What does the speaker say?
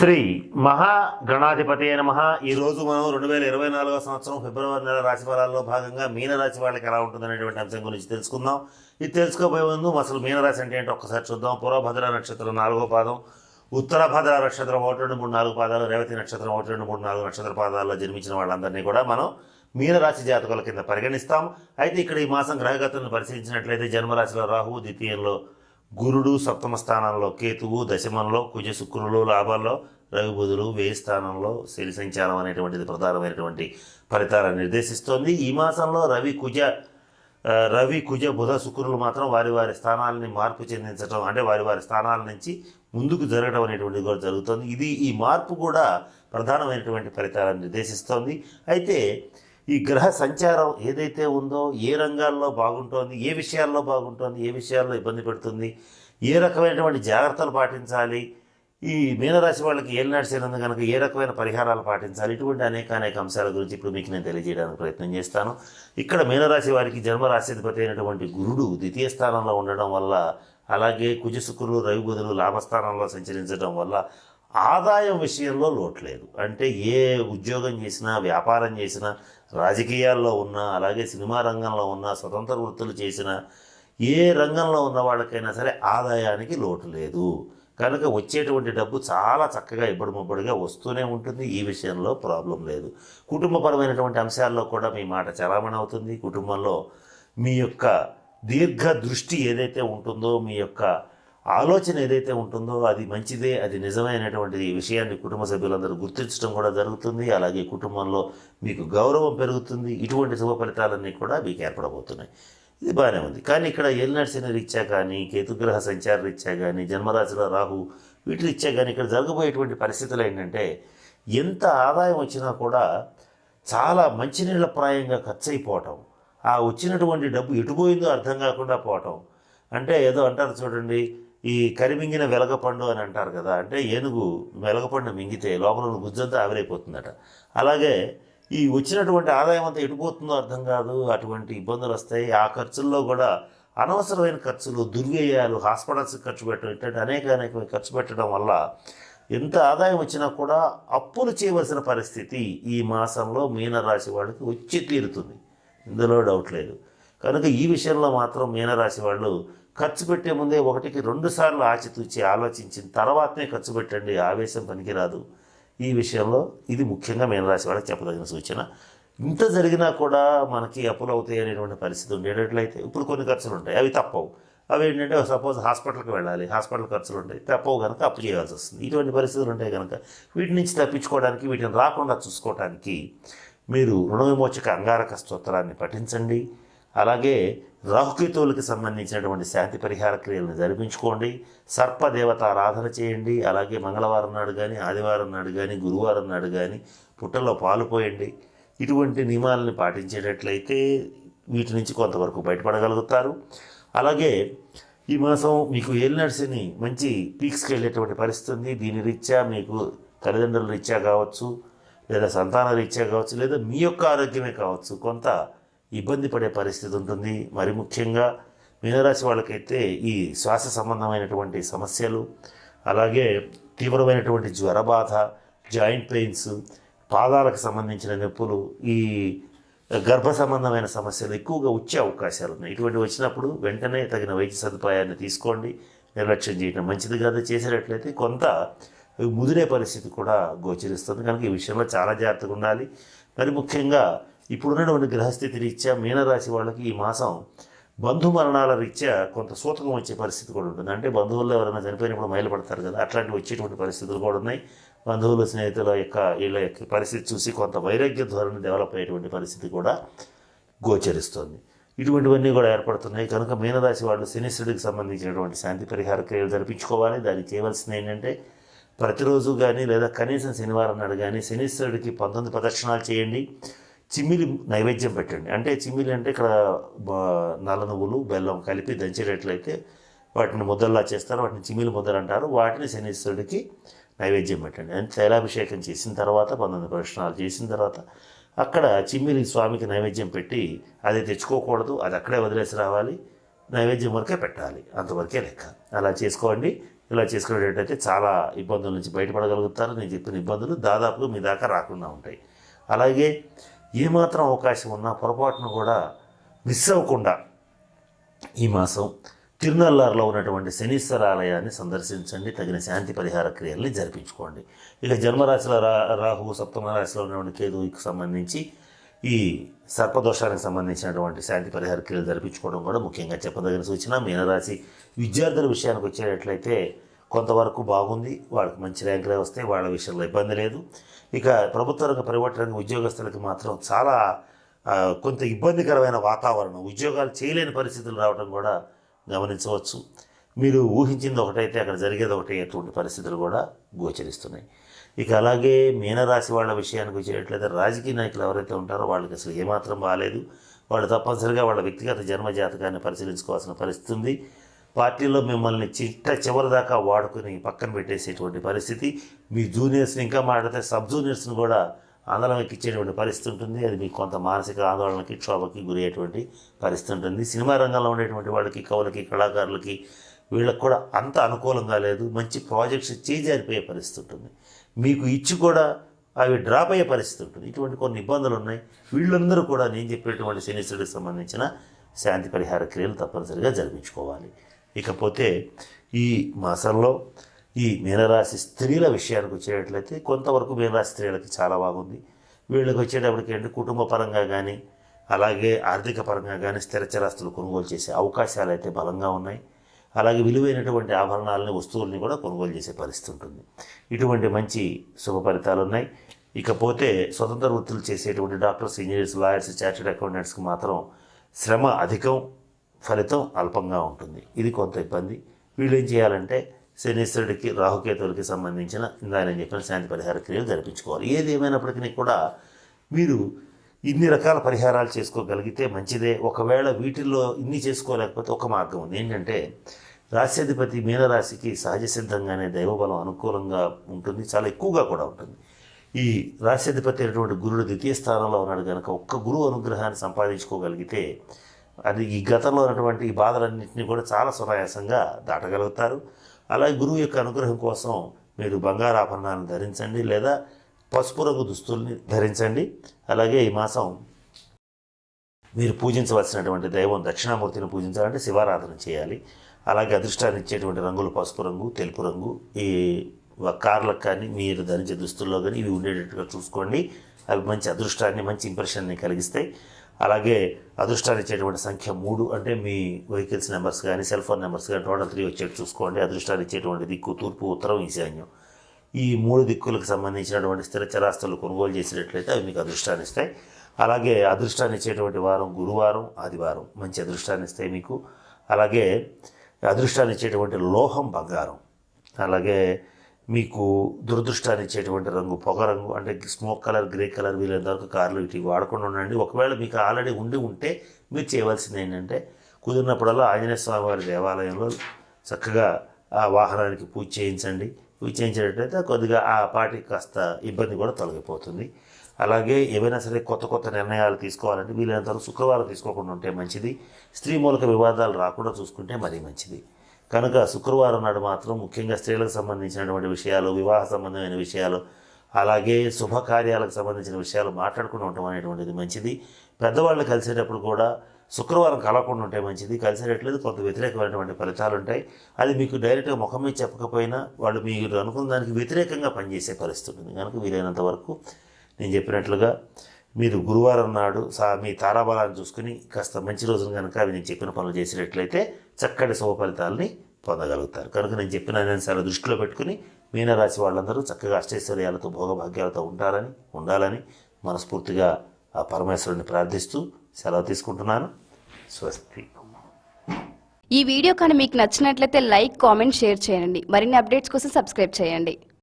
శ్రీ మహాగణాధిపతి నమ. ఈరోజు మనం రెండు వేల ఇరవై నాలుగో సంవత్సరం ఫిబ్రవరి నెల రాశిఫలాల్లో భాగంగా మీనరాశి వాళ్ళకి ఎలా ఉంటుందనేటువంటి అంశం గురించి తెలుసుకుందాం. ఇది తెలుసుకోబోయే ముందు అసలు మీనరాశి అంటే ఏంటో ఒక్కసారి చూద్దాం. పూర్వభద్ర నక్షత్రం నాలుగో పాదం ఉత్తర భద్ర నక్షత్రం ఒకటి రెండు మూడు నాలుగు పాదాలు రేవతి నక్షత్రం ఒకటి రెండు మూడు నాలుగు నక్షత్ర పాదాల్లో జన్మించిన వాళ్ళందరినీ కూడా మనం మీనరాశి జాతకుల కింద పరిగణిస్తాం. అయితే ఇక్కడ ఈ మాసం గ్రహగతులను పరిశీలించినట్లయితే జన్మరాశిలో రాహువు ద్వితీయంలో గురుడు సప్తమ స్థానంలో కేతువు దశమంలో కుజ శుక్రులు లాభాల్లో రవి బుధులు వేయి స్థానంలో శని సంచారం అనేటువంటిది ప్రధానమైనటువంటి ఫలితాలను నిర్దేశిస్తోంది. ఈ మాసంలో రవి కుజ రవి కుజ బుధ శుక్రులు మాత్రం వారి వారి స్థానాలని మార్పు చెందించడం అంటే వారి వారి స్థానాల నుంచి ముందుకు జరగడం అనేటువంటిది కూడా జరుగుతుంది. ఇది ఈ మార్పు కూడా ప్రధానమైనటువంటి ఫలితాలను నిర్దేశిస్తోంది. అయితే ఈ గ్రహ సంచారం ఏదైతే ఉందో ఏ రంగాల్లో బాగుంటుంది ఏ విషయాల్లో బాగుంటుంది ఏ విషయాల్లో ఇబ్బంది పెడుతుంది ఏ రకమైనటువంటి జాగ్రత్తలు పాటించాలి ఈ మీనరాశి వాళ్ళకి ఏలినాడు నడిచినందు కనుక ఏ రకమైన పరిహారాలు పాటించాలి ఇటువంటి అనేక అనేక అంశాల గురించి ఇప్పుడు మీకు నేను తెలియజేయడానికి ప్రయత్నం చేస్తాను. ఇక్కడ మీనరాశి వారికి జన్మరాశిధిపతి అయినటువంటి గురుడు ద్వితీయ స్థానంలో ఉండడం వల్ల అలాగే కుజ శుక్రులు రవి బుధులు లాభస్థానంలో సంచరించడం వల్ల ఆదాయం విషయంలో లోటు లేదు అంటే ఏ ఉద్యోగం చేసినా వ్యాపారం చేసినా రాజకీయాల్లో ఉన్నా అలాగే సినిమా రంగంలో ఉన్నా స్వతంత్ర వృత్తులు చేసినా ఏ రంగంలో ఉన్న వాళ్ళకైనా సరే ఆదాయానికి లోటు లేదు కనుక వచ్చేటువంటి డబ్బు చాలా చక్కగా ఇబ్బడి ముబ్బడిగా వస్తూనే ఉంటుంది. ఈ విషయంలో ప్రాబ్లం లేదు. కుటుంబపరమైనటువంటి అంశాల్లో కూడా మీ మాట చలామణి అవుతుంది. కుటుంబంలో మీ యొక్క దీర్ఘ దృష్టి ఏదైతే ఉంటుందో మీ యొక్క ఆలోచన ఏదైతే ఉంటుందో అది మంచిదే అది నిజమైనటువంటి విషయాన్ని కుటుంబ సభ్యులందరూ గుర్తించడం కూడా జరుగుతుంది. అలాగే కుటుంబంలో మీకు గౌరవం పెరుగుతుంది. ఇటువంటి శుభ ఫలితాలన్నీ కూడా మీకు ఏర్పడబోతున్నాయి. ఇది బాగానే ఉంది. కానీ ఇక్కడ ఏలినాడు రీత్యా కానీ కేతుగ్రహ సంచార రీత్యా కానీ జన్మరాశిలో రాహు వీటి రీత్యా కానీ ఇక్కడ జరగబోయేటువంటి పరిస్థితులు ఏంటంటే ఎంత ఆదాయం వచ్చినా కూడా చాలా మంచినీళ్ళ ప్రాయంగా ఖర్చు అయిపోవటం ఆ వచ్చినటువంటి డబ్బు ఎటుపోయిందో అర్థం కాకుండా పోవటం. అంటే ఏదో అంటారు చూడండి ఈ కరిమింగిన వెలగపండు అని అంటారు కదా అంటే ఏనుగు వెలగపండు మింగితే లోపల ఉన్న గుజ్జంతా ఆవిరైపోతుందట. అలాగే ఈ వచ్చినటువంటి ఆదాయం అంతా ఎటుపోతుందో అర్థం కాదు అటువంటి ఇబ్బందులు వస్తాయి. ఆ ఖర్చుల్లో కూడా అనవసరమైన ఖర్చులు దుర్వ్యయాలు హాస్పిటల్స్ ఖర్చు పెట్టడం ఇట్లాంటి అనేక అనేక ఖర్చు పెట్టడం వల్ల ఎంత ఆదాయం వచ్చినా కూడా అప్పులు చేయవలసిన పరిస్థితి ఈ మాసంలో మీనరాశి వాళ్ళకి వచ్చి తీరుతుంది. ఇందులో డౌట్ లేదు. కనుక ఈ విషయంలో మాత్రం మీనరాశి వాళ్ళు ఖర్చు పెట్టే ముందే ఒకటికి రెండు సార్లు ఆచితూచి ఆలోచించిన తర్వాతనే ఖర్చు పెట్టండి ఆవేశం పనికిరాదు. ఈ విషయంలో ఇది ముఖ్యంగా మీనరాశి వాళ్ళకి చెప్పదగిన సూచన. ఇంత జరిగినా కూడా మనకి అప్పులు అవుతాయి అనేటువంటి పరిస్థితి ఉండేటట్లయితే ఇప్పుడు కొన్ని ఖర్చులు ఉంటాయి అవి తప్పవు. అవి ఏంటంటే సపోజ్ హాస్పిటల్కి వెళ్ళాలి హాస్పిటల్ ఖర్చులు ఉంటాయి తప్పవు కనుక అప్పు చేయాల్సి వస్తుంది. ఇటువంటి పరిస్థితులు ఉంటాయి కనుక వీటి నుంచి తప్పించుకోవడానికి వీటిని రాకుండా చూసుకోవడానికి మీరు రుణ విమోచక అంగారక స్తోత్రాన్ని పఠించండి. అలాగే రాహుకేతువులకు సంబంధించినటువంటి శాంతి పరిహార క్రియలను జరిపించుకోండి. సర్పదేవత ఆరాధన చేయండి. అలాగే మంగళవారం నాడు కానీ ఆదివారం నాడు కానీ గురువారం నాడు కానీ పుట్టలో పాలు పోయండి. ఇటువంటి నియమాలను పాటించేటట్లయితే వీటి నుంచి కొంతవరకు బయటపడగలుగుతారు. అలాగే ఈ మాసం మీకు ఏలినడిసిని మంచి పీక్స్కి వెళ్ళేటువంటి పరిస్థితి ఉంది. దీని రీత్యా మీకు తల్లిదండ్రుల రీత్యా కావచ్చు లేదా సంతాన రీత్యా కావచ్చు లేదా మీ యొక్క ఆరోగ్యమే కావచ్చు కొంత ఇబ్బంది పడే పరిస్థితి ఉంటుంది. మరి ముఖ్యంగా మీనరాశి వాళ్ళకైతే ఈ శ్వాస సంబంధమైనటువంటి సమస్యలు అలాగే తీవ్రమైనటువంటి జ్వరబాధ జాయింట్ పెయిన్స్ పాదాలకు సంబంధించిన నొప్పులు ఈ గర్భ సంబంధమైన సమస్యలు ఎక్కువగా వచ్చే అవకాశాలు ఉన్నాయి. ఇటువంటి వచ్చినప్పుడు వెంటనే తగిన వైద్య సదుపాయాన్ని తీసుకోండి. నిర్లక్ష్యం చేయడం మంచిది కాదు. చేసేటట్లయితే కొంత ముదిరే పరిస్థితి కూడా గోచరిస్తుంది. కనుక ఈ విషయంలో చాలా జాగ్రత్తగా ఉండాలి. మరి ముఖ్యంగా ఇప్పుడున్నటువంటి గ్రహస్థితి రీత్యా మీనరాశి వాళ్ళకి ఈ మాసం బంధు మరణాల రీత్యా కొంత సూతకం వచ్చే పరిస్థితి కూడా ఉంటుంది. అంటే బంధువుల్లో ఎవరైనా చనిపోయినప్పుడు మైలపడతారు కదా అట్లాంటివి వచ్చేటువంటి పరిస్థితులు కూడా ఉన్నాయి. బంధువులు స్నేహితుల యొక్క వీళ్ళ యొక్క పరిస్థితి చూసి కొంత వైరాగ్య ధోరణి డెవలప్ అయ్యేటువంటి పరిస్థితి కూడా గోచరిస్తుంది. ఇటువంటివన్నీ కూడా ఏర్పడుతున్నాయి. కనుక మీనరాశి వాళ్ళు శనిశ్రుడికి సంబంధించినటువంటి శాంతి పరిహార క్రియలు జరిపించుకోవాలి. దానికి చేయవలసింది ఏంటంటే ప్రతిరోజు కానీ లేదా కనీసం శనివారం నాడు కానీ శనిశ్వరుడికి పంతొమ్మిది ప్రదక్షిణాలు చేయండి. చిమ్మిలి నైవేద్యం పెట్టండి. అంటే చిమ్మిలి అంటే ఇక్కడ బ- నల్ల నువ్వులు బెల్లం కలిపి దంచేటట్లయితే వాటిని ముద్దల్లా చేస్తారు. వాటిని చిమ్మిలి ముద్దలు అంటారు. వాటిని శనీశ్వరుడికి నైవేద్యం పెట్టండి. అంటే తైలాభిషేకం చేసిన తర్వాత పంతొమ్మిది ప్రశ్నలు చేసిన తర్వాత అక్కడ చిమ్మిలి స్వామికి నైవేద్యం పెట్టి అది తెచ్చుకోకూడదు. అది అక్కడే వదిలేసి రావాలి. నైవేద్యం వరకే పెట్టాలి. అంతవరకే లెక్క. అలా చేసుకోండి. ఇలా చేసుకునేటట్టయితే చాలా ఇబ్బందుల నుంచి బయటపడగలుగుతారు. నేను చెప్పిన ఇబ్బందులు దాదాపుగా మీ దాకా రాకుండా ఉంటాయి. అలాగే ఏమాత్రం అవకాశం ఉన్నా పొరపాటును కూడా మిస్ అవ్వకుండా ఈ మాసం తిరునల్లారులో ఉన్నటువంటి శనీశ్వర ఆలయాన్ని సందర్శించండి. తగిన శాంతి పరిహార క్రియల్ని జరిపించుకోండి. ఇక జన్మరాశిలో రా రాహువు సప్తమ రాశిలో ఉన్నటువంటి కేతువుకి సంబంధించి ఈ సర్పదోషానికి సంబంధించినటువంటి శాంతి పరిహార క్రియలు జరిపించుకోవడం కూడా ముఖ్యంగా చెప్పదగిన సూచన. మీనరాశి విద్యార్థుల విషయానికి వచ్చేటట్లయితే కొంతవరకు బాగుంది వాళ్ళకి మంచి ర్యాంకులే వస్తే వాళ్ళ విషయంలో ఇబ్బంది లేదు. ఇక ప్రభుత్వ రంగ ప్రైవేట్ రంగ ఉద్యోగస్తులకి మాత్రం చాలా కొంత ఇబ్బందికరమైన వాతావరణం. ఉద్యోగాలు చేయలేని పరిస్థితులు రావడం కూడా గమనించవచ్చు. మీరు ఊహించింది ఒకటైతే అక్కడ జరిగేది ఒకటి అటువంటి పరిస్థితులు కూడా గోచరిస్తున్నాయి. ఇక అలాగే మీనరాశి వాళ్ళ విషయానికి వచ్చేటట్లయితే రాజకీయ నాయకులు ఎవరైతే ఉంటారో వాళ్ళకి అసలు ఏమాత్రం బాగాలేదు వాళ్ళు తప్పనిసరిగా వాళ్ళ వ్యక్తిగత జన్మ జాతకాన్ని పరిశీలించుకోవాల్సిన పరిస్థితి ఉంది. పార్టీలో మిమ్మల్ని చిట్ట చివరి దాకా వాడుకుని పక్కన పెట్టేసేటువంటి పరిస్థితి. మీ జూనియర్స్ని ఇంకా మాట్లాడితే సబ్ జూనియర్స్ని కూడా ఆందోళన ఎక్కించేటువంటి పరిస్థితి ఉంటుంది. అది మీకు కొంత మానసిక ఆందోళనకి క్షోభకి గురి అయ్యేటువంటి పరిస్థితి ఉంటుంది. సినిమా రంగంలో ఉండేటువంటి వాళ్ళకి కవులకి కళాకారులకి వీళ్ళకి కూడా అంత అనుకూలంగా లేదు. మంచి ప్రాజెక్ట్స్ చేజారిపోయే పరిస్థితి ఉంటుంది. మీకు ఇచ్చి కూడా అవి డ్రాప్ అయ్యే పరిస్థితి ఉంటుంది. ఇటువంటి కొన్ని ఇబ్బందులు ఉన్నాయి. వీళ్ళందరూ కూడా నేను చెప్పేటువంటి శనీశ్వరుడికి సంబంధించిన శాంతి పరిహార క్రియలు తప్పనిసరిగా జరిపించుకోవాలి. ఇకపోతే ఈ మాసంలో ఈ మీనరాశి స్త్రీల విషయానికి వచ్చేటట్లయితే కొంతవరకు మీనరాశి స్త్రీలకి చాలా బాగుంది. వీళ్ళకి వచ్చేటప్పటికి ఏంటి? కుటుంబ పరంగా కానీ అలాగే ఆర్థిక పరంగా కానీ స్థిరచరాస్తులు కొనుగోలు చేసే అవకాశాలు అయితే బలంగా ఉన్నాయి. అలాగే విలువైనటువంటి ఆభరణాలని వస్తువుల్ని కూడా కొనుగోలు చేసే పరిస్థితి ఉంటుంది. ఇటువంటి మంచి శుభ ఫలితాలు ఉన్నాయి. ఇకపోతే స్వతంత్ర వృత్తులు చేసేటువంటి డాక్టర్స్ ఇంజనీర్స్ లాయర్స్ చార్టెడ్ అకౌంటెంట్స్కి మాత్రం శ్రమ అధికం. ఫలితం అల్పంగా ఉంటుంది. ఇది కొంత ఇబ్బంది. వీళ్ళు ఏం చేయాలంటే శనీశ్వరుడికి రాహుకేతువులకి సంబంధించిన ఇందా నేను చెప్పిన శాంతి పరిహార క్రియలు జరిపించుకోవాలి. ఏది ఏమైనప్పటికీ కూడా మీరు ఇన్ని రకాల పరిహారాలు చేసుకోగలిగితే మంచిదే. ఒకవేళ వీటిల్లో ఇన్ని చేసుకోలేకపోతే ఒక మార్గం ఉంది. ఏంటంటే రాశ్యాధిపతి మీనరాశికి సహజ సిద్ధంగానే దైవబలం అనుకూలంగా ఉంటుంది. చాలా ఎక్కువగా కూడా ఉంటుంది. ఈ రాశ్యాధిపతి అయినటువంటి గురుడు ద్వితీయ స్థానంలో ఉన్నాడు కనుక ఒక్క గురువు అనుగ్రహాన్ని సంపాదించుకోగలిగితే అది ఈ గతంలో ఉన్నటువంటి ఈ బాధలన్నింటినీ కూడా చాలా సునాయాసంగా దాటగలుగుతారు. అలాగే గురువు యొక్క అనుగ్రహం కోసం మీరు బంగారు ఆభరణాలను ధరించండి లేదా పసుపు రంగు దుస్తుల్ని ధరించండి. అలాగే ఈ మాసం మీరు పూజించవలసినటువంటి దైవం దక్షిణామూర్తిని పూజించాలంటే శివారాధన చేయాలి. అలాగే అదృష్టాన్ని ఇచ్చేటువంటి రంగులు పసుపు రంగు తెలుపు రంగు ఈ కార్లకు కానీ మీరు ధరించే దుస్తుల్లో కానీ ఇవి ఉండేటట్టుగా చూసుకోండి. అవి మంచి అదృష్టాన్ని మంచి ఇంప్రెషన్ని కలిగిస్తాయి. అలాగే అదృష్టాన్ని ఇచ్చేటువంటి సంఖ్య మూడు అంటే మీ వెహికల్స్ నెంబర్స్ కానీ సెల్ ఫోన్ నెంబర్స్ కానీ టోటల్ త్రీ వచ్చేట్టు చూసుకోండి. అదృష్టాన్ని ఇచ్చేటువంటి దిక్కు తూర్పు ఉత్తరం ఈశాన్యం. ఈ మూడు దిక్కులకు సంబంధించినటువంటి స్థిర చరాస్తులు కొనుగోలు చేసినట్లయితే అవి మీకు అదృష్టాన్ని ఇస్తాయి. అలాగే అదృష్టాన్ని ఇచ్చేటువంటి వారం గురువారం ఆదివారం. మంచి అదృష్టాన్ని ఇస్తాయి మీకు. అలాగే అదృష్టాన్ని ఇచ్చేటువంటి లోహం బంగారం. అలాగే మీకు దురదృష్టాన్ని ఇచ్చేటువంటి రంగు పొగ రంగు అంటే స్మోక్ కలర్ గ్రే కలర్ వీలైనంత వరకు కార్లు ఇటు వాడకుండా ఉండండి. ఒకవేళ మీకు ఆల్రెడీ ఉండి ఉంటే మీరు చేయవలసింది ఏంటంటే కుదిరినప్పుడల్లా ఆంజనేయ స్వామి వారి దేవాలయంలో చక్కగా ఆ వాహనానికి పూజ చేయించండి. పూజ చేయించేటట్టయితే కొద్దిగా ఆ పాటికి కాస్త ఇబ్బంది కూడా తొలగిపోతుంది. అలాగే ఏవైనా సరే కొత్త కొత్త నిర్ణయాలు తీసుకోవాలంటే వీలైనంత వరకు శుక్రవారం తీసుకోకుండా ఉంటే మంచిది. స్త్రీ మూలక వివాదాలు రాకుండా చూసుకుంటే మరీ మంచిది. కనుక శుక్రవారం నాడు మాత్రం ముఖ్యంగా స్త్రీలకు సంబంధించినటువంటి విషయాలు వివాహ సంబంధమైన విషయాలు అలాగే శుభకార్యాలకు సంబంధించిన విషయాలు మాట్లాడుకుని ఉండటం అనేటువంటిది మంచిది. పెద్దవాళ్ళు కలిసేటప్పుడు కూడా శుక్రవారం కలవకుండా ఉంటే మంచిది. కలిసేటట్లేదు కొంత వ్యతిరేకమైనటువంటి ఫలితాలు ఉంటాయి. అది మీకు డైరెక్ట్గా ముఖం మీద చెప్పకపోయినా వాళ్ళు మీరు అనుకున్న దానికి వ్యతిరేకంగా పనిచేసే పరిస్థితి ఉంటుంది. కనుక వీలైనంత వరకు నేను చెప్పినట్లుగా మీరు గురువారం నాడు సా మీ తారాబలాన్ని చూసుకుని కాస్త మంచి రోజున కనుక అవి నేను చెప్పిన పనులు చేసినట్లయితే చక్కటి శుభ ఫలితాలని పొందగలుగుతారు. కనుక నేను చెప్పిన అంశాలు దృష్టిలో పెట్టుకుని మీనరాశి వాళ్ళందరూ చక్కగా అష్టైశ్వర్యాలతో భోగభాగ్యాలతో ఉంటారని ఉండాలని మనస్ఫూర్తిగా ఆ పరమేశ్వరుని ప్రార్థిస్తూ సెలవు తీసుకుంటున్నాను. స్వస్తి. ఈ వీడియో కానీ మీకు నచ్చినట్లయితే లైక్ కామెంట్ షేర్ చేయండి. మరిన్ని అప్డేట్స్ కోసం సబ్స్క్రైబ్ చేయండి.